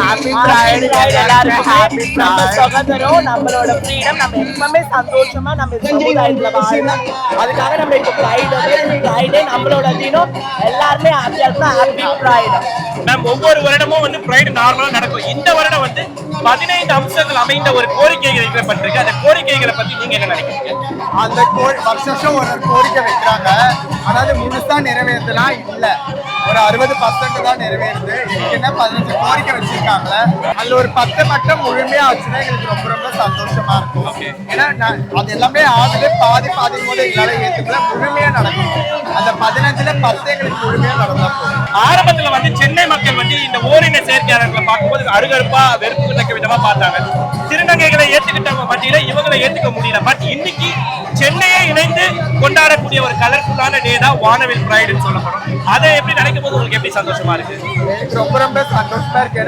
Happy bright எல்லாருக்குமே நம்ம சுதந்திரம் நம்மளோட ஃப்ரீடம் நம்ம எப்பவுமே சந்தோஷமா நம்ம சமுதாயத்துல வாழணும் அதுக்காக நம்ம இப்போ ப்ரைடு ப்ரைடே நம்மளோட தினம் எல்லாருமே ஹாப்பியா இருக்கணும் ஹாப்பி ப்ரைடு மேம் ஒவ்வொரு வருடமும் வந்து பிரைடு நார்மலா நடக்கும். இந்த வருடம் வந்து பதினைந்து அம்சங்கள் அமைந்த ஒரு கோரிக்கைகள் வைக்கப்பட்டிருக்கு அந்த கோரிக்கைகளை பத்தி நீங்க என்ன நினைக்கிறீங்க? அந்த கோரி வருஷம் ஒரு கோரிக்கை வைக்கிறாங்க. அதாவது முழுசா நிறைவேறதுலாம் இல்ல. ஒரு அறுபது பர்சன்ட் தான் நிறைவேறுது. என்ன பதினஞ்சு கோரிக்கை வச்சிருக்காங்களே அதுல ஒரு பத்து மட்டும் முழுமையா வச்சுன்னா எங்களுக்கு ரொம்ப ரொம்ப சந்தோஷமா இருக்கும். ஏன்னா அது எல்லாமே ஆகுது. பாதி பாதி போது எங்களால ஏற்றுக்கல முழுமையா நடக்கும். அந்த பதினஞ்சுல பத்து எங்களுக்கு முழுமையா நடந்தா ஆரம்பத்துல வந்து சென்னை மக்கள் வந்து இந்த ஓரின சேர்க்கையாளர்களை பார்க்கும்போது அருகருப்பா வெறுப்பு விதமா பார்த்தாங்க. திருநங்கைகளை ஏத்துக்கிட்டவங்க மத்தியில இவங்களை ஏத்துக்க முடியல. பட் கொண்டாடக்கூடிய ஒரு கலர்ஃபுல்லான டே தான் வானவில் பிரைடுன்னு சொல்லப்படும். அதை எப்படி நினைக்கும் போது உங்களுக்கு எப்படி சந்தோஷமா இருக்கு? ரொம்ப ரொம்ப சந்தோஷமா இருக்கு.